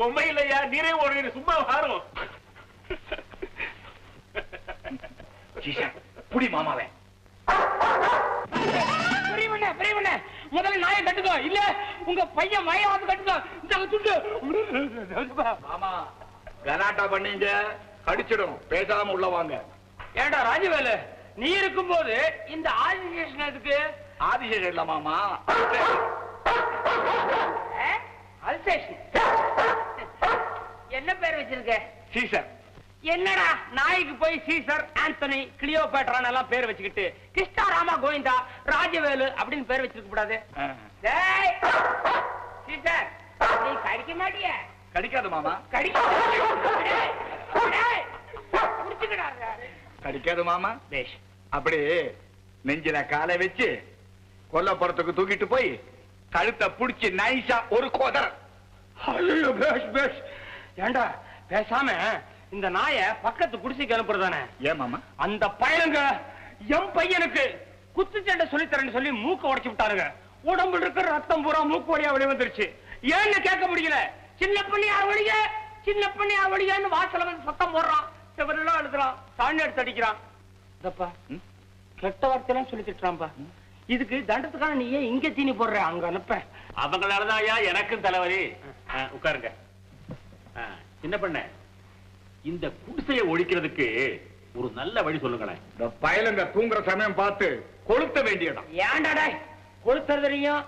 பொம்மை இல்லையா நீரே ஒரு சும்மா வாரும் புடி மாமாவே. முதல்ல நாயை கட்டுக்கோ இல்ல உங்க பையன் மய வந்து கட்டுக்கோ இந்த துண்டு. மாமா கலாட்டா பண்ணீங்க கடிச்சிடும். பேசாம உள்ள வாங்க. ஏண்டா ராஜவேலு நீ இருக்கும்போது இந்த ஆதிசேஷன் எதுக்கு? ஆதிசேஷன் இல்ல மாமா. அல்சேஷன் என்ன பேர் வச்சிருக்க? சீசர். என்னடா நாய்க்கு போய் சீசர் ஆந்தனி கிளியோபேட்ரான் எல்லாம் பேர் வச்சுக்கிட்டு கிருஷ்ணா ராமா கோவிந்தா ராஜவேலு அப்படின்னு பேர் வச்சிருக்க கூடாது. சீசர் நீ கடிக்க மாட்டிய. கடிக்காது மாமா. கடிக்காது மாமா. பேஷ் அப்படி நெஞ்சில காலை வச்சு கொல்லப்புறத்துக்கு தூக்கிட்டு போய் கழுத்தை புடிச்சு நைஸா ஒரு கோதர். ஐயோ பேஷ் பேஷ். ஏண்டா பேசாம இந்த நாய பக்கத்து குடிசைக்கு அனுப்புறதானே? ஏன் மாமா? அந்த பையனுங்க என் பையனுக்கு குத்துச்சண்டை சொல்லித்தரேன்னு சொல்லி மூக்க உடைச்சு விட்டாருங்க உடம்புல இருக்கிற ரத்தம் பூரா மூக்கு வழியா வெளிய வந்துருச்சு. ஏன்னு கேட்க முடியல. சின்ன பண்ணி யார் வழிய? சின்ன பண்ணி யார் வழியான்னு வாசல வந்து சத்தம் போடுறான். செவரெல்லாம் எழுதுறான் சாணி எடுத்து அடிக்கிறான். இதப்பா? கெட்ட வார்த்தையெல்லாம் சொல்லி திட்டுறான்பா. இதுக்கு தண்டத்துக்கான நீ ஏன் இங்க தீனி போடுற அங்க அனுப்ப. அவங்களாலதான் ஐயா எனக்கும் தலைவலி. உட்காருங்க. ஆ, சின்ன பண்ண? இந்த குடிசையை ஒழிக்கிறதுக்கு ஒரு நல்ல வழி சொல்லுங்களேன். இந்த பயலுங்க தூங்குற சமயம் பார்த்து கொளுத்த வேண்டியதான் ஏன்டா டேய் கொளுத்துறதுலயும்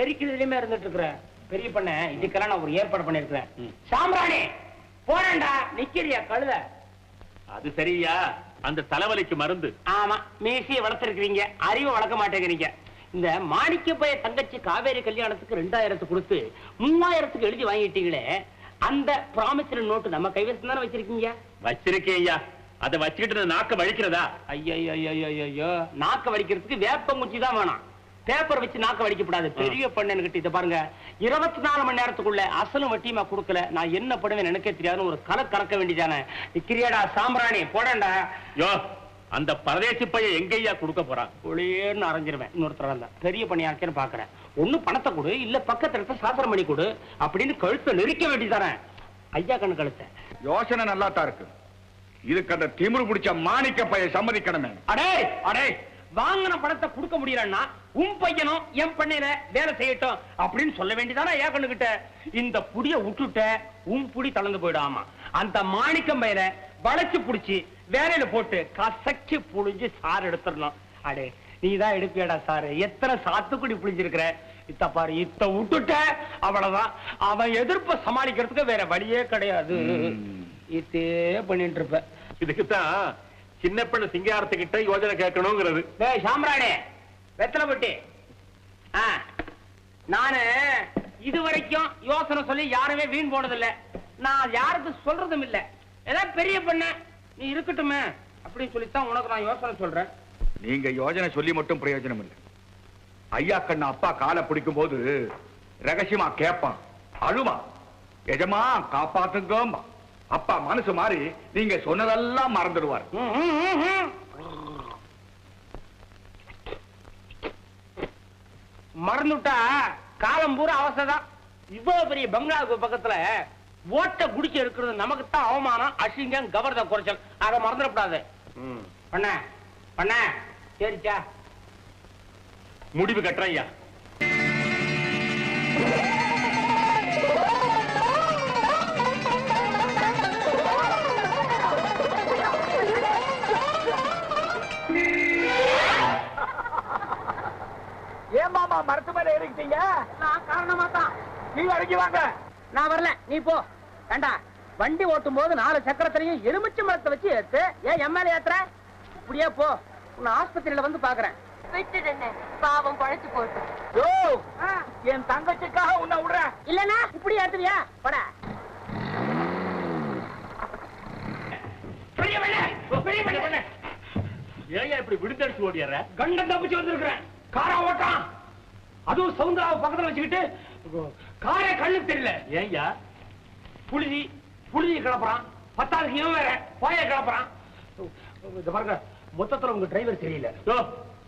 எரிக்கிறதுலயுமே இருந்துட்டு இருக்கிற பெரிய பண்ண இதுக்கெல்லாம் நான் ஒரு ஏற்பாடு பண்ணிருக்கிறேன். ம். சாம்பிராணி போறேன்டா நிக்கிறியா கழுத? அது சரியா? அந்த தலைவலிக்கு மருந்து. ஆமா மீசிய வளர்த்திருக்கிறீங்க அறிவை வளர்க்க மாட்டேங்கிறீங்க. இந்த மாணிக்க பைய தங்கச்சி காவேரி கல்யாணத்துக்கு ரெண்டாயிரத்து கொடுத்து மூவாயிரத்துக்கு எழுதி வாங்கிட்டீங்களே அந்த ப்ராமிசரி நோட்டு நம்ம கைவசம் தானே வச்சிருக்கீங்க? வச்சிருக்கேன் ஐயா அதை வச்சுக்கிட்டு நாக்க வலிக்கிறதா? ஐயோ நாக்க வடிக்கிறதுக்கு வேப்பங்குச்சி தான் வேணாம். பேப்பர் வச்சு நாக்க வடிக்கப்படாது பெரிய பண்ணு இதை பாருங்க. இருபத்தி நாலு மணி நேரத்துக்குள்ள அசலும் வட்டியுமா கொடுக்கல. நான் என்ன பண்ணுவேன் எனக்கே தெரியாதுன்னு ஒரு கலை கறக்க வேண்டியதானே. கிரியாடா சாம்பிராணி போடண்டா யோ அந்த பரதேசி பையன் எங்கய்யா கொடுக்க போறான்? ஒளியேன்னு அரைஞ்சிருவேன். இன்னொருத்தர் பெரிய பணியாச்சுன்னு பாக்குறேன் ஒண்ணு பணத்தை கொடு இல்ல பக்கத்துல இருக்க சாத்திரம் பண்ணி கொடு அப்படின்னு கழுத்தை நெரிக்க வேண்டியதானே ஐயா கண்ணு கழுத்தை. யோசனை நல்லா தான் இருக்கு. இதுக்கு அந்த திமிரு பிடிச்ச மாணிக்க பைய சம்மதிக்கணுமே. அடே அடே வாங்கின பணத்தை கொடுக்க முடியலன்னா உன் பையனும் என் பண்ணையில வேலை செய்யட்டும் அப்படின்னு சொல்ல வேண்டியதானே ஏன் கண்ணுகிட்ட இந்த புடிய விட்டுட்ட உன் புடி தளர்ந்து போயிடாமா. அந்த மாணிக்கம் பயிர வளைச்சு புடிச்சு வேலையில போட்டு கசக்கி புழிஞ்சு சாறு எடுத்துடலாம் அடே நீ தான் எடுப்பியாடா சாரு. எத்தனை சாத்துக்குடி புளிஞ்சிருக்கிற இத்த பாரு இத்த விட்டுட்ட அவ்வளவுதான். அவன் எதிர்ப்ப சமாளிக்கிறதுக்கு வேற வழியே கிடையாது. இத்தே பண்ணிட்டு இருப்ப இதுக்குத்தான் சின்ன பெண்ணு சிங்காரத்துக்கிட்ட யோஜனை கேட்கணுங்கிறது. சாம்ராணி வெத்தலை பொட்டி. ஆ, நானு இது வரைக்கும் யோசனை சொல்லி யாருமே வீண் போனதில்ல. நான் யாருக்கு சொல்றதும் இல்ல. ஏதாவது பெரிய பண்ண நீ இருக்கட்டுமே அப்படின்னு சொல்லித்தான் உனக்கு நான் யோசனை சொல்றேன். நீங்க யோஜனை சொல்லி மட்டும் பிரயோஜனம் இல்லை. ஐயா கண்ணு அப்பா காலை பிடிக்கும் போது ரகசியமா கேட்பான் அழுமா எஜமா காப்பாத்துங்கம்மா. அப்பா மனசு மாறி நீங்க சொன்னதெல்லாம் மறந்துடுவார். மறந்துட்டா காலம் பூரா அவசரம் இவ்வளவு பெரிய பங்களாவுக்கு பக்கத்துல ஓட்ட குடிக்க இருக்கிறது நமக்கு தான் அவமானம் அசிங்கம் கவர்த குறைச்சல். அதை மறந்துடக்கூடாது. பண்ண பண்ண. சரிச்சா முடிவு கட்டுறேன் ஐயா ஏன் மாமா மரத்து மேல ஏறிக்கிட்டீங்க நான் காரணமா தான் நீங்க அடங்கி வாங்க. நான் வரல. நீ போ. ஏண்டா வண்டி ஓட்டும் போது நாலு சக்கரத்திலையும் எலுமிச்சை மரத்தை வச்சு ஏத்து ஏன் எம்எல்ஏ ஏத்துற? இப்படியே போ. உன்னை ஆஸ்பத்திரியில வந்து பாக்குறேன். பாவம் பழைச்சு போட்டு. யோ! என் தங்கச்சிக்காக உன்னை விடுறேன். இல்லனா இப்படி ஏத்துவியா போட. ஏன் இப்படி விடுதடிச்சு ஓடிடுற கண்டம் தப்பிச்சு வந்திருக்கிறேன். காரா ஓட்டான் அதுவும் சவுந்தராவை பக்கத்துல வச்சுக்கிட்டு காரே கண்ணுக்கு தெரியல. ஏன்யா புழுதி புழுதி கிளப்புறான். பத்தாவதுக்கு இவன் வேற பாய கிளப்புறான். இந்த பாருங்க. மொத்தத்துல உங்க டிரைவர் தெரியல.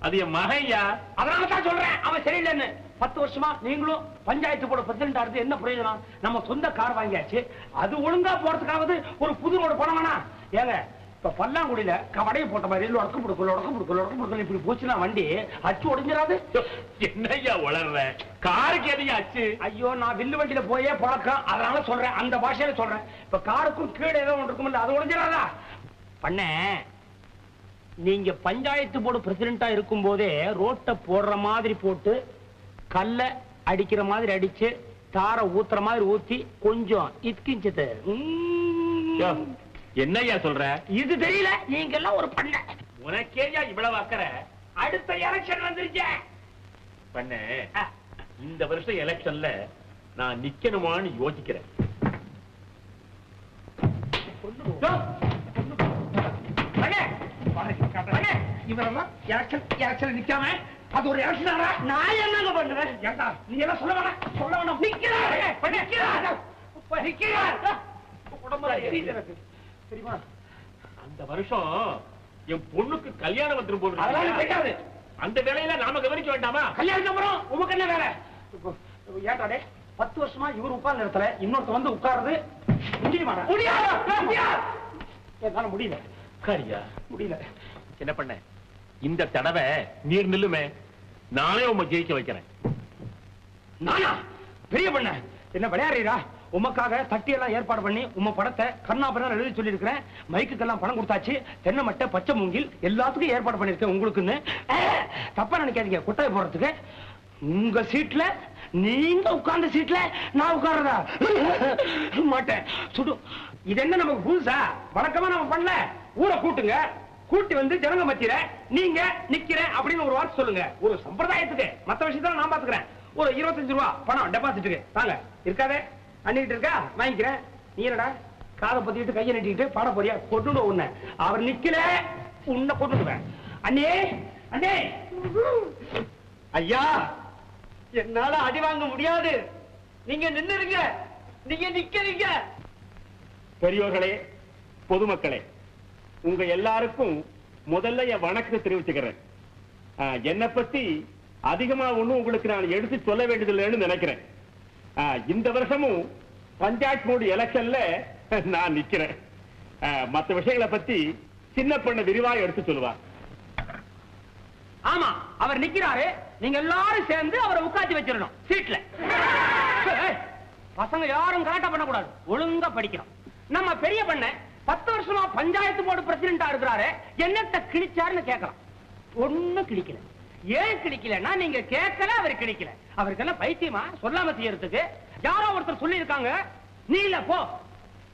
அது என் மகையா அதனால தான் சொல்றேன் அவன் சரியில்லைன்னு. பத்து வருஷமா நீங்களும் பஞ்சாயத்து போர்டு பிரசிடண்டா இருந்து என்ன பிரயோஜனம்? நம்ம சொந்த கார் வாங்கியாச்சு. அது ஒழுங்கா போறதுக்காவது ஒரு புது ரோடு போன வேணா ஏங்க இப்ப பல்லாங்குடியில கவடையை போட்ட மாதிரி உடக்கம் கொடுக்கல உடக்கம் கொடுக்கல உடக்கம் கொடுக்கல இப்படி போச்சுன்னா வண்டி அச்சு உடைஞ்சிடாது என்னய்யா வளர்ற காருக்கு எதையா ஆச்சு ஐயோ நான் வில்லு வண்டியில போயே பழக்கம். அதனால சொல்றேன் அந்த பாஷையில சொல்றேன். இப்ப காருக்கும் கீழே ஏதோ ஒன்று இருக்கும்ல அது உடைஞ்சிடாதா பண்ண நீங்க பஞ்சாயத்து போர்டு பிரசிடண்டா இருக்கும் போதே ரோட்டை போடுற மாதிரி போட்டு கல்ல அடிக்கிற மாதிரி அடிச்சு தார ஊத்துற மாதிரி ஊத்தி கொஞ்சம் இத்கிஞ்சது யோ, என்னய்யா சொல்ற? இது தெரியல நீங்க எல்லாம் ஒரு பண்ண. உனக்கேயா இவ்வளவு அக்கறை? அடுத்த எலெக்ஷன் வந்துருச்சு. பண்ண இந்த வருஷம் எலெக்ஷன்ல நான் நிக்கணுமான்னு யோசிக்கிறேன். இவரெல்லாம் எலெக்ஷன் எலெக்ஷன் நிக்காம அது ஒரு எலெக்ஷன் நான் என்னங்க பண்ணுவேன் ஏண்டா நீ எல்லாம் சொல்ல வேணாம் சொல்ல வேணாம். நிக்கிறாரு! நிக்கிறாரு! நிக்கிறாரு! உடம்புல எரியுது எனக்கு. தெரியுமா? அந்த வருஷம் என் பொண்ணுக்கு கல்யாணம் வந்துரும் போல அதெல்லாம். கிடைக்காது அந்த வேலையில நாம கவனிக்க வேண்டாமா? கல்யாணத்துக்கு அப்புறம் உமக்கு என்ன வேலை? இப்போ, இப்போ ஏன்டா டேய், பத்து வருஷமா இவர் உட்கார்ந்த இடத்துல இன்னொருத்த வந்து உட்கார்றது முடியுமாடா? முடியாது. என்னால முடியல. உட்காரியா? முடியல. என்ன பண்ண? இந்த தடவை நீர் நில்லுமே. நானே உங்க ஜெயிக்க வைக்கிறேன். நானா? பெரிய பண்ண என்ன விளையாடுறீரா? உமக்காக தட்டி எல்லாம் ஏற்பாடு பண்ணி உம்ம படத்தை கர்ணாபுரம் எழுதி சொல்லியிருக்கிறேன். மைக்குக்கெல்லாம் பணம் கொடுத்தாச்சு. தென்னை மட்டை பச்சை மூங்கில் எல்லாத்துக்கும் ஏற்பாடு பண்ணிருக்கேன் உங்களுக்குன்னு. தப்பா நினைக்காதீங்க குட்டையை போடுறதுக்கு. உங்க சீட்ல நீங்க உட்கார்ந்த சீட்ல நான் உட்கார்றதா? மாட்டேன். சுடு இது என்ன நமக்கு புதுசா? வழக்கமா நம்ம பண்ணல? ஊரை கூட்டுங்க. கூட்டி வந்து ஜனங்க மத்தியில நீங்க நிக்கிறேன் அப்படின்னு ஒரு வார்த்தை சொல்லுங்க. ஒரு சம்பிரதாயத்துக்கு மத்த விஷயத்த நான் பாத்துக்கிறேன். ஒரு இருபத்தஞ்சு ரூபா பணம் டெபாசிட்டுக்கு தாங்க இருக்காதே? அண்ணிட்டு இருக்கா? வாங்கிக்கிறேன். நீ என்னடா? காதை பத்திட்டு கையை நீட்டிட்டு பாட போறியா? கொண்டு உன்னை. அவர் நிக்கல. உன்னை கொண்டுடுவேன் அண்ணே அண்ணே. ஐயா என்னால அடி வாங்க முடியாது. நீங்க நின்னுருங்க. நீங்க நிக்கிறீங்க. பெரியோர்களே பொதுமக்களே உங்க எல்லாருக்கும் முதல்ல என் வணக்கத்தை தெரிவிச்சுக்கிறேன். என்னை பத்தி அதிகமா ஒண்ணும் உங்களுக்கு நான் எடுத்து சொல்ல வேண்டியதில்லைன்னு நினைக்கிறேன். இந்த வருஷமும் பஞ்சாயத்து போர்டு எலெக்ஷன்ல நான் நிக்கிறேன். மற்ற விஷயங்களை பத்தி சின்ன பண்ண விரிவா எடுத்து சொல்லுவா. ஆமா அவர் நிக்கிறாரு. நீங்க எல்லாரும் சேர்ந்து அவரை உட்காந்து வச்சிடணும் சீட்ல. பசங்க யாரும் கலாட்டா பண்ணக்கூடாது. ஒழுங்கா படிக்கணும். நம்ம பெரிய பண்ண பத்து வருஷமா பஞ்சாயத்து போர்டு பிரசிடண்டா இருக்கிறாரு. என்னத்த கிழிச்சாருன்னு கேட்கலாம். ஒண்ணும் கிழிக்கல. ஏன் கிழிக்கலன்னா நீங்க கேட்கல அவர் கிழிக்கல. அவருக்கு என்ன பைத்தியமா? சொல்லாம செய்யறதுக்கு. யாரோ ஒருத்தர் சொல்லி இருக்காங்க நீ இல்ல போ.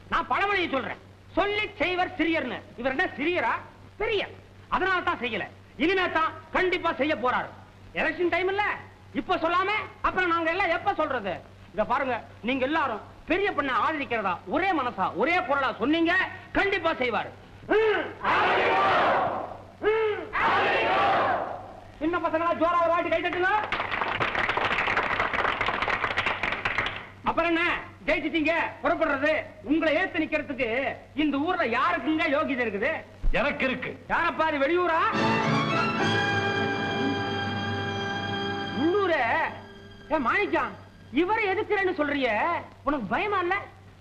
நான் பழமொழியை சொல்றேன். சொல்லி செய்வர் சிறியர்னு. இவர் என்ன சிறியரா? பெரிய. அதனால தான் செய்யல. இனிமே தான் கண்டிப்பா செய்ய போறாரு. எலெக்ஷன் டைம் இல்ல. இப்ப சொல்லாம அப்புறம் நாங்க எல்லாம் எப்ப சொல்றது? இத பாருங்க நீங்க எல்லாரும் பெரிய பண்ண ஆதரிக்கிறதா ஒரே மனசா ஒரே குரலா சொன்னீங்க கண்டிப்பா செய்வாரு. சின்ன பசங்களா ஜோரா ஒரு வாட்டி கை தட்டுங்க. அப்புறம் என்ன ஜெயிச்சிட்டீங்க புறப்படுறது உங்களை ஏத்து நிக்கிறதுக்கு இந்த ஊர்ல யாருக்குங்க யோகிதை இருக்குது? எனக்கு இருக்கு. யாரப்பா அது வெளியூரா? உள்ளூர? ஏ மாணிக்கம். இவரை எதுக்குறேன்னு சொல்றிய? உனக்கு பயமா இல்ல?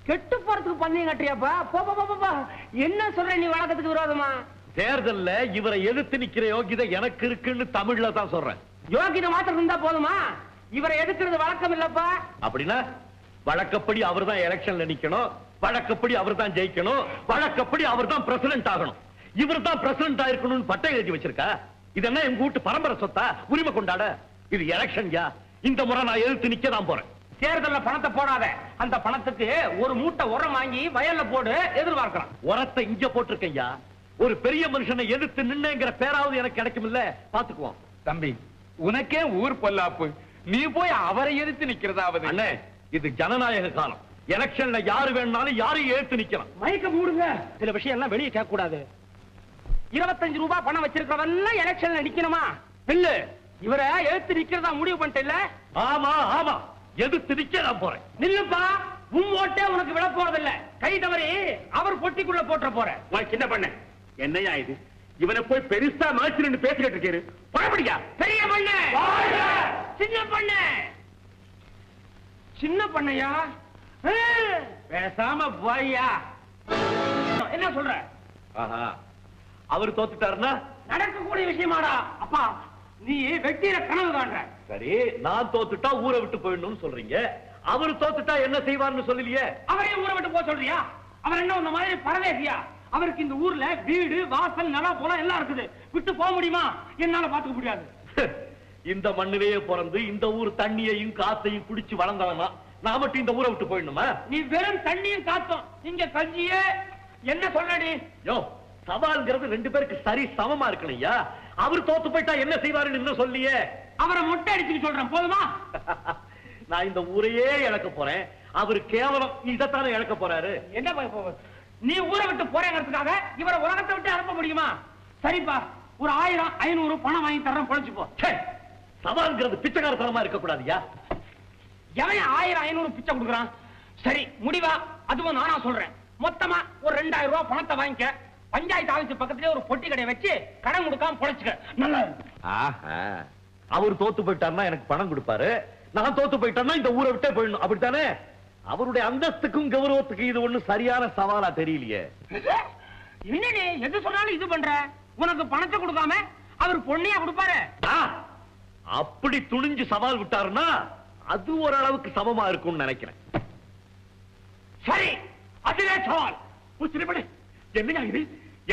கெட்டு போறதுக்கு பந்தயம் கட்டுறியாப்பா? போ போ, போ, போ, போ. என்ன சொல்ற நீ வழக்கத்துக்கு விரோதமா? தேர்தல்ல இவரை எதிர்த்து நிக்கிற யோகிதை எனக்கு இருக்குன்னு தமிழ்ல தான் சொல்றேன். யோகிதை மாத்திரம் இருந்தா போதுமா? இவரை எதுக்குறது வழக்கம் இல்லப்பா. அப்படின்னா வழக்கப்படி அவர் தான் எலெக்ஷன்ல நிக்கணும். வழக்கப்படி அவர் தான் ஜெயிக்கணும். வழக்கப்படி அவர் தான் பிரசிடென்ட் ஆகணும். இவர் தான் பிரசிடென்ட் ஆயிருக்கணும்னு பட்டம் எழுதி வச்சிருக்கா? இது என்ன எங்க வீட்டு பரம்பரை சொத்தா? உரிமை கொண்டாட? இது எலெக்ஷன் யா? இந்த முறை நான் எதிர்த்து நிக்க தான் போறேன். தேர்தல்ல பணத்தை போடாத. அந்த பணத்துக்கு ஒரு மூட்டை உரம் வாங்கி வயல்ல போடு எதிர்பார்க்கலாம். உரத்தை இங்க போட்டிருக்கையா ஒரு பெரிய மனுஷனை எதிர்த்து நின்னுங்கிற பேராவது எனக்கு கிடைக்கும் இல்ல பாத்துக்குவோம் தம்பி உனக்கே ஊர் பொல்லாப்பு. நீ போய் அவரை எதிர்த்து நிக்கிறதாவது? அண்ணே இது ஜனநாயக காலம். எலெக்ஷன்ல யாரு வேணும்னாலும் யாரையும் எழுத்து நிக்கலாம். மயக்க மூடுங்க. சில விஷயம் எல்லாம் வெளியே கேட்க கூடாது இருபத்தஞ்சு ரூபாய் பணம் வச்சிருக்கிறவெல்லாம் எலெக்ஷன்ல நிக்கணுமா? இல்ல. இவரை எழுத்து நிக்கிறதா முடிவு பண்ணிட்டு இல்ல ஆமா ஆமா. எதிர்த்து நிக்க நான் போறேன். நில்லுப்பா. உன் ஓட்டே உனக்கு விழ போறதில்ல. கை தவறி அவர் பொட்டிக்குள்ள போட்டுற போற. வா, சின்ன பண்ண. என்னையா இது? இவனை போய் பெருசா மாச்சு பேசிக்கிட்டு இருக்காரு. பழப்படியா? பெரிய பண்ண. சின்ன பண்ண. சின்ன பண்ணையா? பேசாம போய்யா. என்ன சொல்ற? ஆஹா. அவர் தோத்துட்டாருன்னா? நடக்கக்கூடிய விஷயமாடா. அப்பா நீ வெட்டியில கனவு காண்ற. சரி நான் தோத்துட்டா ஊரை விட்டு போயிடணும்னு சொல்றீங்க. அவர் தோத்துட்டா என்ன செய்வார்னு சொல்லலையே? அவரையும் ஊரை விட்டு போக சொல்றியா? அவர் என்ன இந்த மாதிரி பரதேசியா? அவருக்கு இந்த ஊர்ல வீடு வாசல் நிலம் போலாம் எல்லாம் இருக்குது. விட்டு போக முடியுமா? என்னால பாத்துக்க முடியாது. இந்த மண்ணிலேயே பிறந்து இந்த ஊர் தண்ணியையும் காத்தையும் குடிச்சு வளர்ந்தவனா? நான் மட்டும் இந்த ஊரை விட்டு போயிடணுமா? நீ வெறும் தண்ணியும் காத்தும். இங்க கஞ்சியே. என்ன சொல்லடி யோ சவால்ங்கிறது ரெண்டு பேருக்கு சரி சமமா இருக்கணையா அவர் தோத்து போயிட்டா என்ன செய்வாருன்னு இன்னும் சொல்லியே. அவரை மொட்டை அடிச்சுக்க சொல்றேன். போதுமா? நான் இந்த ஊரையே இழக்க போறேன். அவர் கேவலம். இதைத்தானே இழக்க போறாரு. என்ன நீ ஊரை விட்டு போறேங்கிறதுக்காக இவரை உலகத்தை விட்டு அனுப்ப முடியுமா? சரிப்பா. ஒரு ஆயிரம் ஐநூறு பணம் வாங்கி தர்றேன். பொழைச்சு போ. ச்சே, சவால்ங்கிறது பிச்சைக்காரத்தனமா இருக்க கூடாதுயா எவன் ஆயிரம் ஐநூறு பிச்சை கொடுக்குறான்? சரி முடிவா. அதுவும் நானா சொல்றேன். மொத்தமா ஒரு ரெண்டாயிரம் ரூபாய் பணத்தை வாங்கிக்க. பஞ்சாயத்து ஆபீஸ் பக்கத்துலயே ஒரு பொட்டி கடையை வச்சு கடன் கொடுக்காம பொழைச்சுக்க. நல்லா இருக்கு. ஆஹா. அவர் தோத்து போயிட்டாருன்னா எனக்கு பணம் கொடுப்பாரு. நான் தோத்து போயிட்டேன்னா இந்த ஊரை விட்டே போயிடணும். அப்படித்தானே? அவருடைய அந்தஸ்துக்கும் கௌரவத்துக்கும் இது ஒண்ணும் சரியான சவாலா தெரியலையே. என்னடி எது சொன்னாலும் இது பண்ற? உனக்கு பணத்தை கொடுக்காம அவர் பொண்ணையா கொடுப்பாரு? ஆ, அப்படி துணிஞ்சு சவால் விட்டாருன்னா அது ஓரளவுக்கு சமமா இருக்கும்னு நினைக்கிறேன். சரி அதுவே சவால். உச்சிரிப்படி என்னையா இது?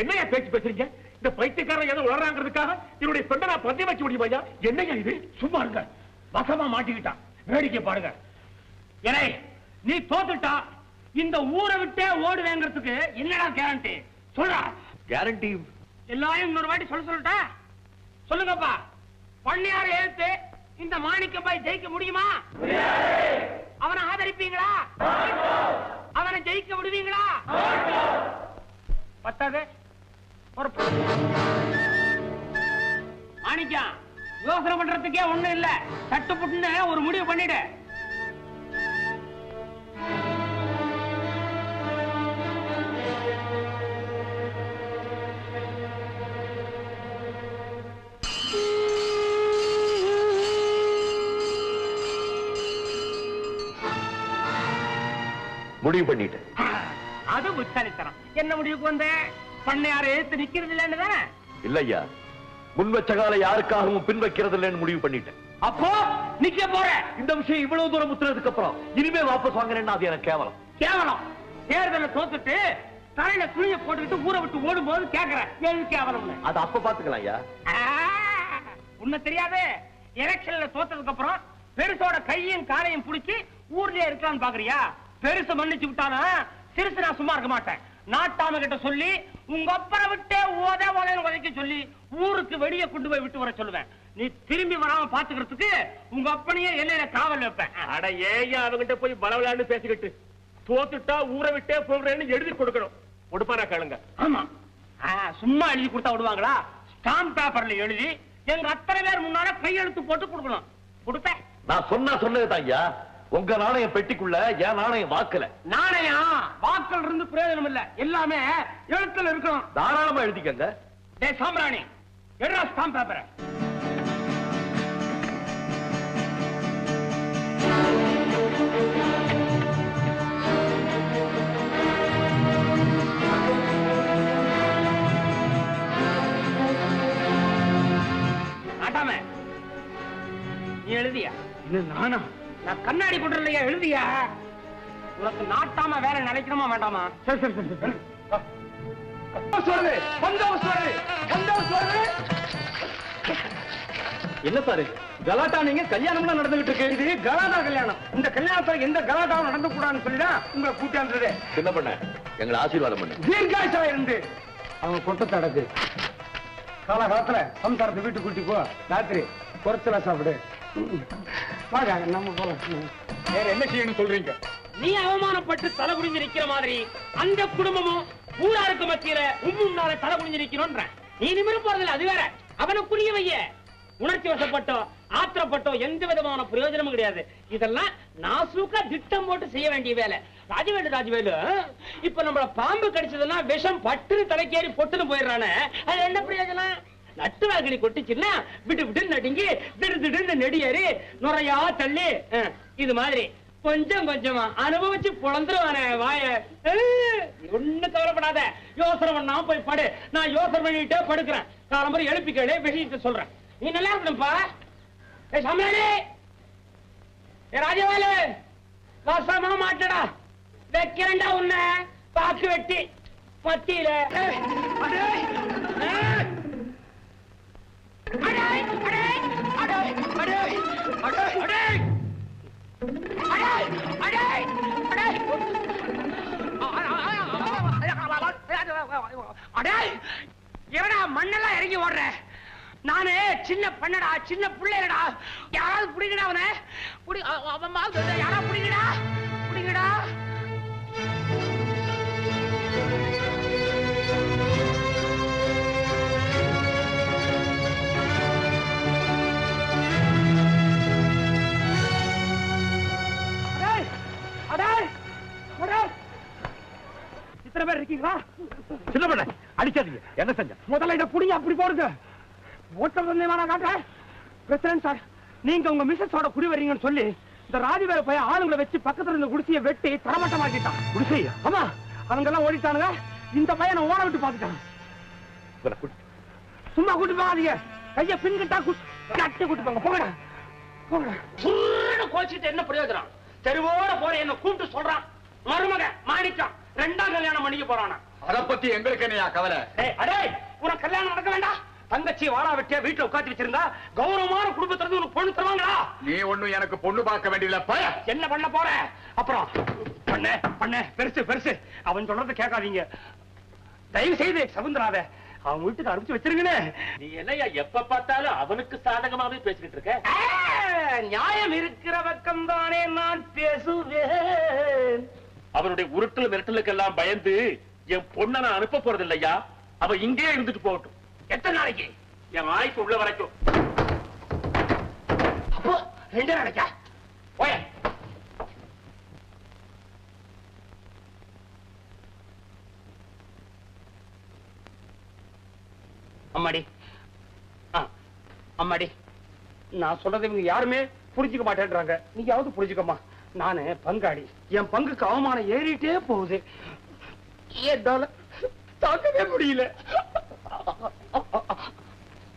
என்னையா பேச்சு பேசுறீங்க? இந்த பைத்தியக்காரன் ஏதோ உளறாங்கிறதுக்காக என்னுடைய பெண்ணை நான் பந்தயம் வச்சு முடியுமாயா என்னையா இது? சும்மா இருங்க. வசமா மாட்டிக்கிட்டான். வேடிக்கை பாருங்க. ஏனே நீ தோத்துட்டா இந்த ஊரை விட்டே ஓடுவேங்கிறதுக்கு என்னடா கேரண்டி சொல்றா. கேரண்டி எல்லாரும் இன்னொரு வாட்டி சொல்ல சொல்லட்டா? சொல்லுங்கப்பா. பண்ணியார எழுத்து இந்த மாணிக்க பாய் ஜெயிக்க முடியுமா? அவனை ஆதரிப்பீங்களா? அவனை ஜெயிக்க விடுவீங்களா? பத்தாது? ஒரு மாணிக்கா யோசனை பண்றதுக்கே ஒண்ணும் இல்ல. சட்டு புட்டுன்னு ஒரு முடிவு பண்ணிடு. முடிவு பண்ணிட்டேன். அது புத்தாலித்தனம் என்ன முடிவுக்கு வந்த? பண்ணையார எழுத்து நிக்கிறது இல்லன்னு தானே? இல்லையா? முன் வச்ச கால யாருக்காகவும் பின் வைக்கிறது இல்லைன்னு முடிவு பண்ணிட்டேன். அப்போ நிக்க போற. இந்த விஷயம் இவ்வளவு தூரம் முத்துனதுக்கு அப்புறம் இனிமே வாபஸ் வாங்குறேன்னா அது எனக்கு கேவலம். கேவலம். தேர்தல தோத்துட்டு தலையில துணிய போட்டுக்கிட்டு ஊரை விட்டு ஓடும்போது கேக்குறேன். எது கேவலம்னு? அது அப்ப பாத்துக்கலாம் ஐயா. உன்னை தெரியாது. எலெக்ஷன்ல தோத்ததுக்கு அப்புறம் பெருசோட கையும் காலையும் புடிச்சு ஊர்லயே இருக்கலாம்னு பாக்குறியா? பெருசு மன்னிச்சு விட்டாலும் சிறுசு நான் சும்மா இருக்க மாட்டேன். நாட்டாம கிட்ட சொல்லி உங்க அப்பரை விட்டே ஓத ஓதன்னு உதைக்க சொல்லி ஊருக்கு வெளியே கொண்டு போய் விட்டு வர சொல்லுவேன். நீ திரும்பி வராம பாத்துக்கிறதுக்கு உங்க அப்பனையே எல்லையில காவல் வைப்பேன். அட ஏயா அவங்கிட்ட போய் பலவலான்னு பேசிக்கிட்டு. தோத்துட்டா ஊரை விட்டே போகிறேன்னு எழுதி கொடுக்கணும். கொடுப்பாரா கேளுங்க. ஆமா. ஆ, சும்மா எழுதி கொடுத்தா விடுவாங்களா? ஸ்டாம்ப் பேப்பர்ல எழுதி எங்க அத்தனை பேர் முன்னால கையெழுத்து போட்டு கொடுக்கணும். கொடுப்பேன். நான் சொன்னா சொன்னதுதான் ஐயா உங்க நாணயம் பெட்டிக்குள்ள என் நாணயம் வாக்கல. நாணயம் வாக்கள் இருந்து பிரயோஜனம் இல்ல எல்லாமே எழுத்துல இருக்கணும். தாராளமா எழுதிக்கங்க. டே சாம்பிராணி. எடுறா ஸ்டாம்ப் பேப்பரை நீ எழுதியா? நானா? நான் கண்ணாடி இல்லையா எழுதியா? உனக்கு நாட்டாம வேற நினைக்கணுமா வேண்டாமா? சரி சரி சரி சரி. என்ன சாரு கலாட்டா நீங்க கல்யாணம்லாம் நடந்துகிட்டு இருக்கு. இது கலாட்டா கல்யாணம். இந்த கல்யாணத்துல எந்த கலாட்டாவும் நடந்து கூடாதுன்னு சொல்லிதான் உங்களை கூட்டாந்தது என்ன பண்ண எங்களை ஆசீர்வாதம் பண்ணு. தீர்காசா இருந்து. அவங்க கொட்டத்தை அடக்கு. காலகாலத்துல சம்சாரத்தை வீட்டுக்கு கூட்டி போ. ராத்திரி குறைச்சலா சாப்பிடு. வாங்க நம்ம போலாம். வேற என்ன செய்யணும் சொல்றீங்க? நீ அவமானப்பட்டு தலை குனிஞ்சு நிக்கிற மாதிரி அந்த குடும்பமும் ஊராருக்கு மத்தியில உம்முன்னால தலை குனிஞ்சு நிக்கணும்ன்ற நீ நிமிர போறதில்ல அது வேற. அவனை புரிய வைய உணர்ச்சி வசப்பட்டோ ஆத்திரப்பட்டோ எந்த விதமான பிரயோஜனமும் கிடையாது. இதெல்லாம் நாசூக்கா திட்டம் போட்டு செய்ய வேண்டிய வேலை. ராஜவேலு ராஜவேலு இப்ப நம்மள பாம்பு கடிச்சதுன்னா விஷம் பட்டுன்னு தலைக்கேறி பொட்டுன்னு போயிடுறானே. அது என்ன பிரயோஜனம்? நட்டு வாக்கினி கொட்டிச்சுன்னா விட்டு விட்டு நடுங்கி திடு திடுன்னு நெடியேறி நுறையா தள்ளி அஹ், இது மாதிரி கொஞ்சம் கொஞ்சமா அனுபவிச்சு புலந்துருவானே வாய. ஒண்ணு கவலைப்படாத. யோசனை பண்ணாம போய் படு. நான் யோசனை பண்ணிட்டே படுக்கிறேன். காலம்பரை எழுப்பி கேளு விஷயத்தை சொல்றேன். நீ நல்லா இருக்கணும்ப்பா ஏ சமையலே ஏ வசமா மாட்டடா. வைக்கிறேன்டா உன்ன. பாக்கு வெட்டி. மத்தியில எவடா மண்ணெல்லாம் இறங்கி ஓடுற? நானு சின்ன பண்ணடா சின்ன பிள்ளைடா யாராவது பிடிக்கடா அவனை? புடி அவன் மா- யாராவது பிடிக்கடா பிடிக்கடா இத்தனை பேர் இருக்கீங்களா? சின்ன பண்ண அடிக்காதீங்க. என்ன செஞ்ச? முதல்ல இதை புடிங்க அப்படி போடுங்க. ஓட்டர் வந்து காட்டுறேன் பிரசிடன்ட் சார் நீங்க உங்க மிஸ்ஸஸோட குடி வர்றீங்கன்னு சொல்லி இந்த ராஜவேல போய் ஆளுங்களை வச்சு பக்கத்துல இருந்த குடிசையை வெட்டி தரமட்டமாக்கிட்டான். குடிசையா? ஆமா. அவங்க எல்லாம் ஓடிட்டானுங்க. இந்த பையனை ஓட விட்டு பாத்துட்டான் சும்மா கூட்டு போகாதீங்க. கைய பின்கிட்டா கட்டி கூட்டு போங்க. போங்கடா. போங்கடா. கோச்சிட்டு என்ன பிரயோஜனம்? தெருவோட போற என்ன கூப்பிட்டு சொல்றான். மருமக மாணிக்கம் ரெண்டாம் கல்யாணம் பண்ணிக்க போறானா? அத பத்தி எங்களுக்கு என்னையா கவலை? அடே உனக்கு கல்யாணம் நடக்க வேண்டாம். தங்கச்சி வாழா வெட்டியா வீட்டுல உட்காந்து வச்சிருந்தா கௌரவமான குடும்பத்துல இருந்து உனக்கு பொண்ணு தருவாங்களா? நீ ஒண்ணும் எனக்கு பொண்ணு பார்க்க வேண்டியதில்ல பய. என்ன பண்ண போற? அப்புறம் பண்ண பண்ண பெருசு பெருசு. அவன் சொல்றத கேட்காதீங்க. தயவு செய்து சகுந்தராத அவன் வீட்டுக்கு அனுப்பிச்சு வச்சிருங்கன்னு. நீ என்னையா எப்ப பார்த்தாலும் அவனுக்கு சாதகமாவே பேசிக்கிட்டு இருக்க? நியாயம் இருக்கிற பக்கம் தானே நான் பேசுவேன். அவனுடைய உருட்டல் மிரட்டலுக்கு எல்லாம் பயந்து என் பொண்ணை நான் அனுப்ப போறது இல்லையா அவ இங்கேயே இருந்துட்டு போகட்டும். எத்தனை நாளைக்கு? என் வாய்ப்பு உள்ள வரைக்கும். அப்போ ரெண்டு நாளைக்கா? போய. அம்மாடி. அம்மாடி. நான் சொல்றதை இவங்க யாருமே புரிஞ்சுக்க மாட்டேன்றாங்க. நீயாவது புரிஞ்சுக்கம்மா. நானு பங்காளி. என் பங்குக்கு அவமானம் ஏறிட்டே போகுது. என்னால தாக்கவே முடியல.